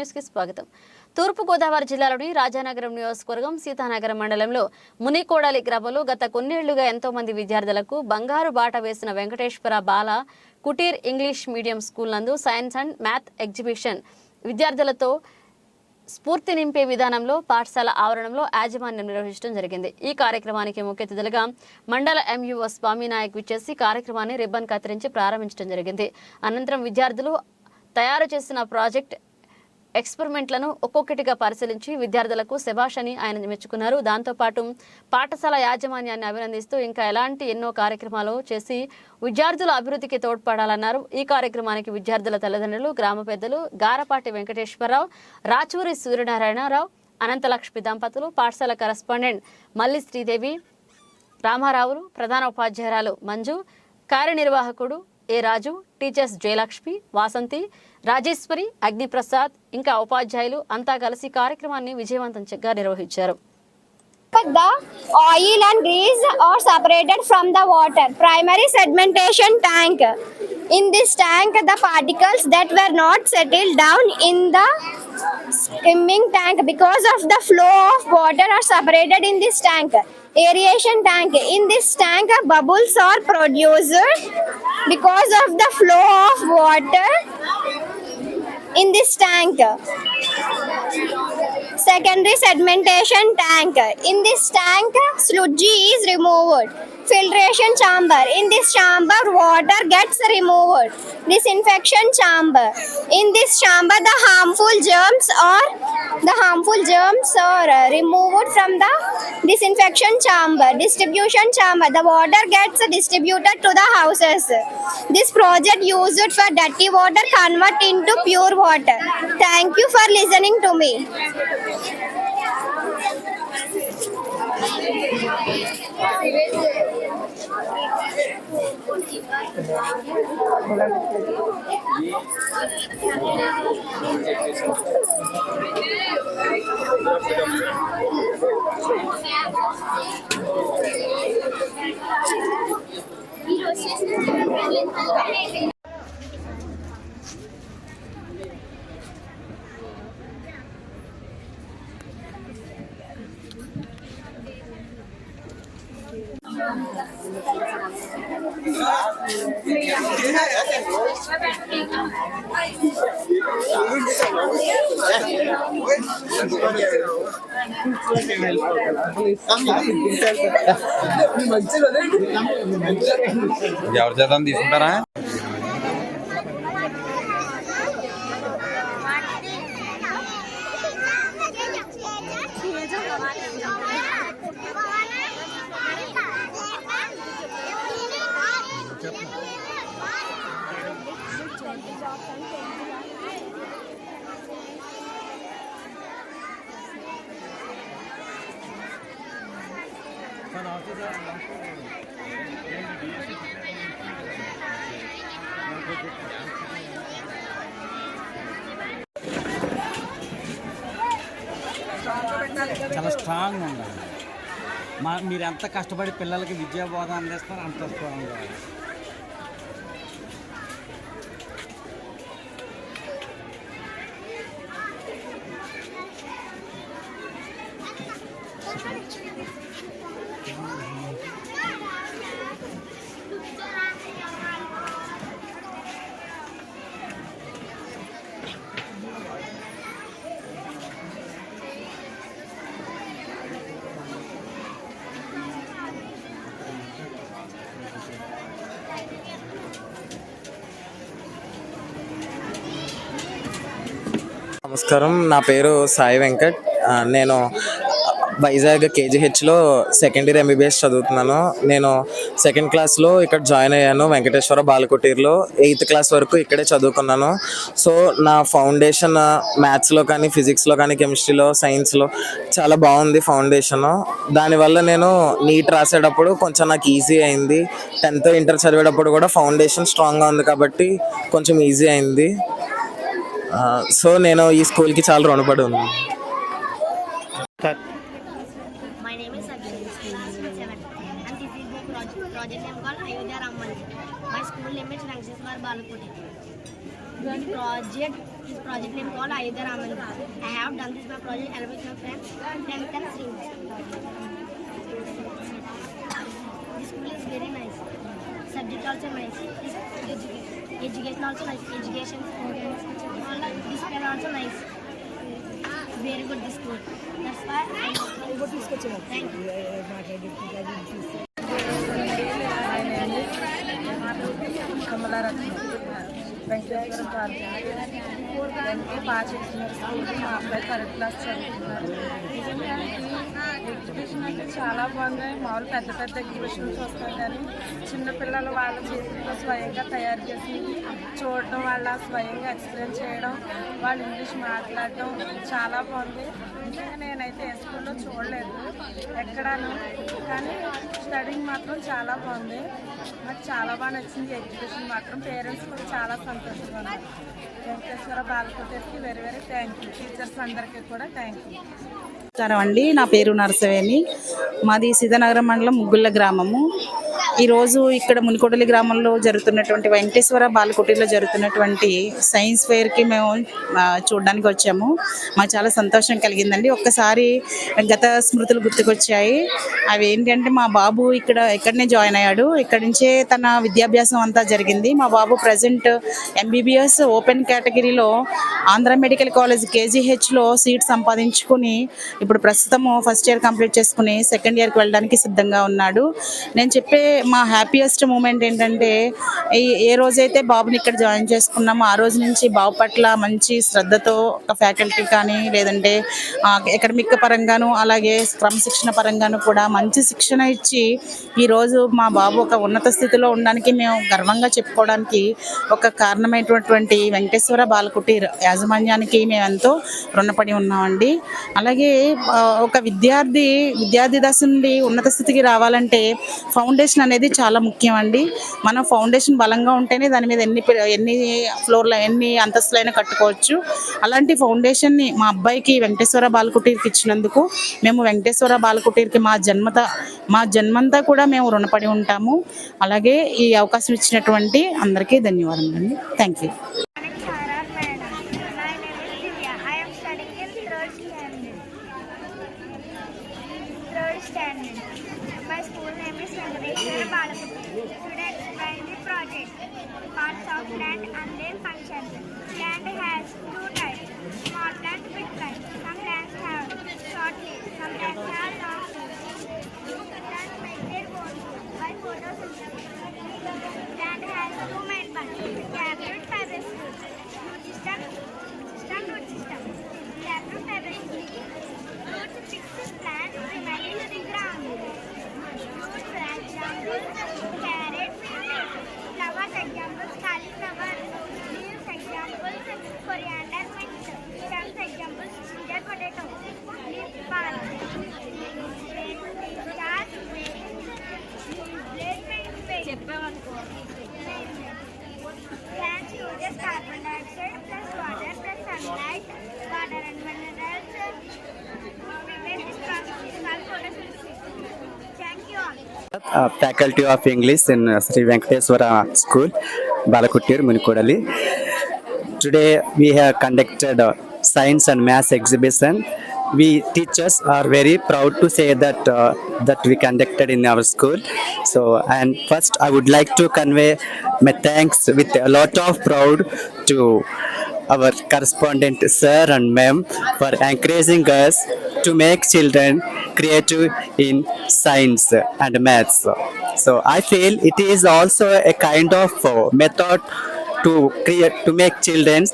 న్యూస్కి స్వాగతం. తూర్పుగోదావరి జిల్లాలోని రాజానగరం నియోజకవర్గం సీతానగరం మండలంలో మునికోడలి గ్రామంలో గత కొన్నేళ్ళుగా ఎంతో మంది విద్యార్థులకు బంగారు బాట వేసిన Venkateswara Bala Kutir English medium school నందు సైన్స్ అండ్ మ్యాథ్ ఎగ్జిబిషన్ విద్యార్థులతో స్ఫూర్తి నింపే విధానంలో పాఠశాల ఆవరణంలో యాజమాన్యం నిర్వహించడం జరిగింది. ఈ కార్యక్రమానికి ముఖ్య అతిథులుగా మండల ఎంయుఓ స్వామినాయక్ విచ్చేసి కార్యక్రమాన్ని రిబ్బన్ కత్తిరించి ప్రారంభించడం జరిగింది. అనంతరం విద్యార్థులు తయారు చేసిన ప్రాజెక్ట్ ఎక్స్పెరిమెంట్లను ఒక్కొక్కటిగా పరిశీలించి విద్యార్థులకు శభాష్ అని ఆయన మెచ్చుకున్నారు దాంతోపాటు పాఠశాల యాజమాన్యాన్ని అభినందిస్తూ ఇంకా ఎలాంటి ఎన్నో కార్యక్రమాలు చేసి విద్యార్థుల అభివృద్ధికి తోడ్పడాలన్నారు. ఈ కార్యక్రమానికి విద్యార్థుల తల్లిదండ్రులు గ్రామ పెద్దలు గారపాటి వెంకటేశ్వరరావు రాచూరి సూర్యనారాయణరావు అనంతలక్ష్మి దంపతులు పాఠశాల కరస్పాండెంట్ మల్లి శ్రీదేవి రామారావులు ప్రధాన ఉపాధ్యాయురాలు మంజు కార్యనిర్వాహకుడు ఏ రాజు టీచర్స్ జయలక్ష్మి వాసంతి రాజేశ్వరి అగ్నిప్రసాద్ ఇంకా ఉపాధ్యాయులు అంతా కలిసి కార్యక్రమాన్ని విజయవంతంగా నిర్వహించారు The oil and grease are separated from the water. Primary sedimentation tank. In this tank, the particles that were not settled down in the skimming tank because of the flow of water are separated in this tank. Aeration tank. In this tank, bubbles are produced because of the flow of water in this tank. Secondary sedimentation tank. In this tank, sludgy is removed. Filtration chamber. In this chamber, water gets removed. Disinfection chamber. In this chamber, the harmful germs are the harmful germs are removed from the disinfection chamber. Distribution chamber. The water gets distributed to the houses. This project used for dirty water convert into pure water. Thank you for listening to me. Y los que ఎవరి చేత తీసుకుంటారా చాలా strong ఉండాలి. మా మీరు ఎంత కష్టపడి పిల్లలకి విద్యా బోధన అందిస్తారో అంత స్ట్రాంగ్ ఉండాలి. నమస్కారం. నా పేరు సాయి వెంకట్. నేను వైజాగ్ కేజీహెచ్లో సెకండ్ ఇయర్ ఎంబీబీఎస్ చదువుతున్నాను. నేను సెకండ్ క్లాస్లో ఇక్కడ జాయిన్ అయ్యాను వెంకటేశ్వర బాలకుటీర్లో. ఎయిత్ క్లాస్ వరకు ఇక్కడే చదువుకున్నాను. సో నా ఫౌండేషన్ మ్యాథ్స్లో కానీ ఫిజిక్స్లో కానీ కెమిస్ట్రీలో సైన్స్లో చాలా బాగుంది ఫౌండేషన్ దానివల్ల నేను నీట్ రాసేటప్పుడు కొంచెం నాకు ఈజీ అయింది. టెన్త్ ఇంటర్ చదివేటప్పుడు కూడా ఫౌండేషన్ స్ట్రాంగ్గా ఉంది కాబట్టి కొంచెం ఈజీ అయింది. సో నేను ఈ స్కూల్కి చాలా రుణపడి ఉన్నాను is this is project, name called Ayodhya Ram Mandir. My school name is Venkateswar Balapudi. The project is project name called Ayodhya Raman. I have done this my project along with my friends, 10th and Srinivas. This school is very nice. Subject also nice. This edu- education also nice. Education, students, all are- this pen also nice. Very good this school. That's why I Thank you. Kamalaratnam Venkateswara park ఎంతో బాగా చేస్తున్నారు school మా అబ్బాయి third class చదువుతున్నారు నిజంగా exhibition అంటే చాలా బాగుంది మామూలు పెద్ద పెద్ద ఎగ్జిబిషన్స్ వస్తాయి కానీ చిన్నపిల్లలు వాళ్ళ చేతులతో స్వయంగా తయారు చేసి చూడటం వాళ్ళ స్వయంగా ఎక్స్ప్లెయిన్ చేయడం వాళ్ళు ఇంగ్లీష్ మాట్లాడటం చాలా బాగుంది. నిజంగా నేనైతే ఏ స్కూల్లో చూడలేదు ఎక్కడాను. కానీ స్టడింగ్ మాత్రం చాలా బాగుంది. నాకు చాలా బాగా నచ్చింది ఎగ్జిబిషన్. మాత్రం పేరెంట్స్ కూడా చాలా సంతోషంగా ఉన్నారు. Venkateswara బాలకృతికి very very thank you teachers అందరికీ కూడా థ్యాంక్ యూ నమస్కారం అండి. నా పేరు నరసవేణి. మాది సీతానగరం మండలం ముగ్గుళ్ళ గ్రామము. ఈరోజు ఇక్కడ మునికోటలి గ్రామంలో జరుగుతున్నటువంటి వెంకటేశ్వర బాలకుటీలో జరుగుతున్నటువంటి సైన్స్ ఫెయిర్కి మేము చూడడానికి వచ్చాము. మాకు చాలా సంతోషం కలిగిందండి. ఒక్కసారి గత స్మృతులు గుర్తుకొచ్చాయి. అవి ఏంటంటే మా బాబు ఇక్కడ ఇక్కడనే జాయిన్ అయ్యాడు. ఇక్కడి నుంచే తన విద్యాభ్యాసం అంతా జరిగింది. మా బాబు ప్రజెంట్ ఎంబీబీఎస్ ఓపెన్ కేటగిరీలో ఆంధ్ర మెడికల్ కాలేజ్ కేజీహెచ్లో సీట్ సంపాదించుకుని ఇప్పుడు ప్రస్తుతము ఫస్ట్ ఇయర్ కంప్లీట్ చేసుకుని సెకండ్ ఇయర్కి వెళ్ళడానికి సిద్ధంగా ఉన్నాడు. నేను చెప్పే మా హ్యాపీయెస్ట్ మూమెంట్ ఏంటంటే ఏ రోజైతే బాబుని ఇక్కడ జాయిన్ చేసుకున్నామో ఆ రోజు నుంచి బాబు పట్ల మంచి శ్రద్ధతో ఒక ఫ్యాకల్టీ కానీ లేదంటే ఎకడమిక్ పరంగాను అలాగే క్రమశిక్షణ పరంగాను కూడా మంచి శిక్షణ ఇచ్చి ఈరోజు మా బాబు ఒక ఉన్నత స్థితిలో ఉండడానికి మేము గర్వంగా చెప్పుకోవడానికి ఒక కారణమైనటువంటి వెంకటేశ్వర బాలకుటీర్ యాజమాన్యానికి మేము ఎంతో రుణపడి ఉన్నామండి. అలాగే ఒక విద్యార్థి విద్యార్థి దశ నుండి ఉన్నత స్థితికి రావాలంటే ఫౌండేషన్ అనేది చాలా ముఖ్యం అండి మనం ఫౌండేషన్ బలంగా ఉంటేనే దాని మీద ఎన్ని ఎన్ని ఫ్లోర్ల ఎన్ని అంతస్తులైనా కట్టుకోవచ్చు. అలాంటి ఫౌండేషన్ని మా అబ్బాయికి వెంకటేశ్వర బాలకుటీర్కి ఇచ్చినందుకు మేము వెంకటేశ్వర బాలకుటీర్కి మా జన్మత మా జన్మంతా కూడా మేము రుణపడి ఉంటాము. అలాగే ఈ అవకాశం ఇచ్చినటువంటి అందరికీ ధన్యవాదాలు thank you uh, faculty of English in uh, Sri Venkateswara School, Balakuttir, Munikodali. Today we have conducted science and maths exhibition. We teachers are very proud to say that uh, that we conducted in our school. So and first I would like to convey my thanks with a lot of proud to our correspondent sir and ma'am for encouraging us to make children creative in science and maths. So I feel it is also a kind of uh, method to create to make children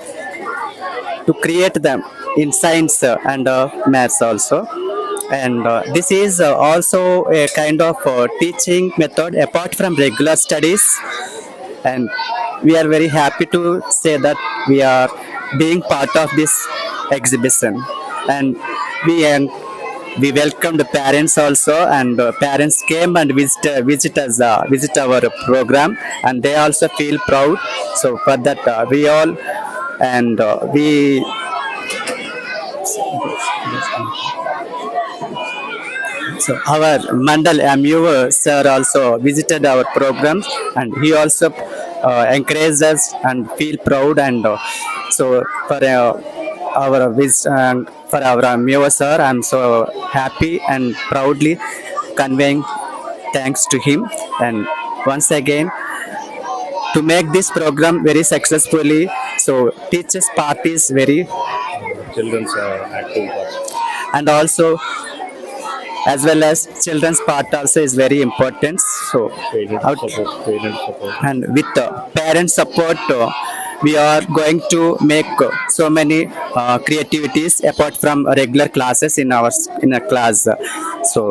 to create them in science and uh, maths also. And uh, this is uh, also a kind of uh, teaching method apart from regular studies and we are very happy to say that we are being part of this exhibition and we and we welcome the parents also and uh, parents came and visit, uh, visit us uh, visit our program and they also feel proud. So for that uh, we all and uh, we So our Mandal MU sir also visited our program and he also uh, encourage us and feel proud and uh, so for uh, our vis- uh, for our Mio sir, I'm so happy and proudly conveying thanks to him. And once again, to make this program very successfully, so teachers' part is very children's uh, active parts. and also as well as children's part also is very important. So Parent out- support, parent support. and with uh, parent support uh, we are going to make so many uh, creativities apart from regular classes in our in a class so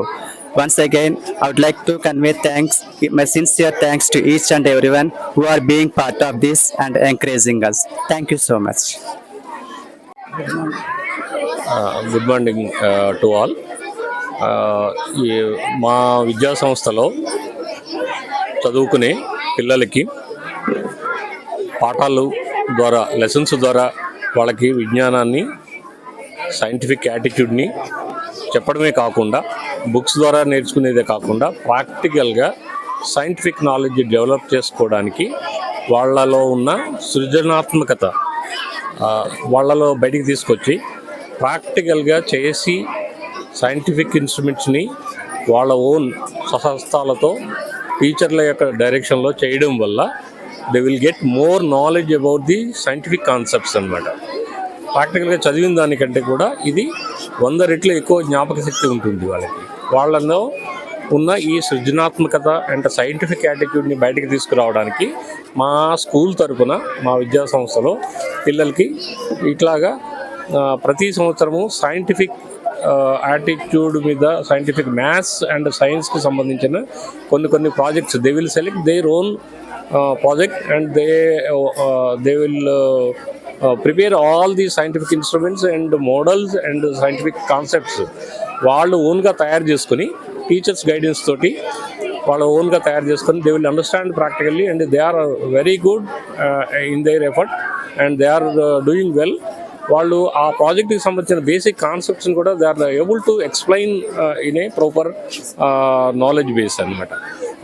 once again i would like to convey thanks my sincere thanks to each and everyone who are being part of this and encouraging us thank you so much uh, good morning uh, to all మా విద్యా సంస్థలో చదువుకునే పిల్లలకి పాఠాలు ద్వారా lessons ద్వారా వాళ్ళకి విజ్ఞానాన్ని సైంటిఫిక్ యాటిట్యూడ్ని చెప్పడమే కాకుండా బుక్స్ ద్వారా నేర్చుకునేదే కాకుండా ప్రాక్టికల్గా సైంటిఫిక్ నాలెడ్జ్ డెవలప్ చేసుకోవడానికి వాళ్ళలో ఉన్న సృజనాత్మకత వాళ్ళలో బయటికి తీసుకొచ్చి ప్రాక్టికల్గా చేసి సైంటిఫిక్ ఇన్స్ట్రుమెంట్స్ని వాళ్ళ ఓన్ స్వహస్తాలతో టీచర్ల యొక్క డైరెక్షన్లో చేయడం వల్ల they will get more knowledge about the scientific concepts అనమాట ప్రాక్టికల్గా చదివిన దానికంటే కూడా ఇది వంద రెట్లు ఎక్కువ జ్ఞాపక శక్తి ఉంటుంది వాళ్ళకి. వాళ్ళలో ఉన్న ఈ సృజనాత్మకత అండ్ సైంటిఫిక్ యాటిట్యూడ్ని బయటకు తీసుకురావడానికి మా స్కూల్ తరపున మా విద్యా సంస్థలో పిల్లలకి ఇట్లాగా ప్రతి సంవత్సరము సైంటిఫిక్ యాటిట్యూడ్ మీద సైంటిఫిక్ మ్యాథ్స్ అండ్ సైన్స్కి సంబంధించిన కొన్ని కొన్ని projects they will select their own project and they they will prepare all the scientific instruments and models and scientific concepts వాళ్ళు ఓన్గా తయారు చేసుకుని టీచర్స్ గైడెన్స్ తోటి వాళ్ళ ఓన్గా తయారు చేసుకొని they will understand practically and they are very good in their effort and they are doing well వాళ్ళు ఆ ప్రాజెక్ట్కి సంబంధించిన బేసిక్ కాన్సెప్ట్స్ని కూడా they are able to explain in a proper knowledge base అన్నమాట.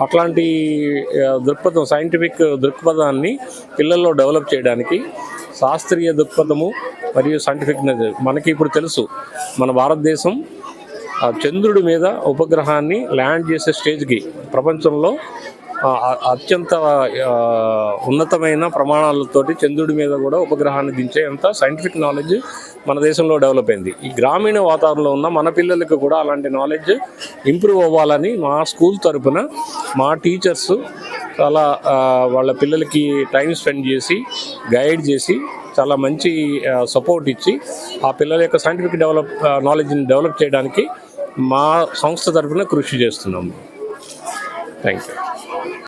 అట్లాంటి uh, దృక్పథం సైంటిఫిక్ దృక్పథాన్ని పిల్లల్లో డెవలప్ చేయడానికి శాస్త్రీయ దృక్పథము మరియు సైంటిఫిక్ మనకి ఇప్పుడు తెలుసు. మన భారతదేశం ఆ చంద్రుడి మీద ఉపగ్రహాన్ని ల్యాండ్ చేసే స్టేజ్కి ప్రపంచంలో అత్యంత ఉన్నతమైన ప్రమాణాలతోటి చంద్రుడి మీద కూడా ఉపగ్రహాన్ని దించే అంత సైంటిఫిక్ నాలెడ్జ్ మన దేశంలో డెవలప్ అయింది. ఈ గ్రామీణ వాతావరణంలో ఉన్న మన పిల్లలకు కూడా అలాంటి నాలెడ్జ్ ఇంప్రూవ్ అవ్వాలని మా స్కూల్ తరపున మా టీచర్స్ చాలా వాళ్ళ పిల్లలకి టైం స్పెండ్ చేసి గైడ్ చేసి చాలా మంచి సపోర్ట్ ఇచ్చి ఆ పిల్లల యొక్క సైంటిఫిక్ డెవలప్ నాలెడ్జ్ని డెవలప్ చేయడానికి మా సంస్థ తరపున కృషి చేస్తున్నాము. Thank you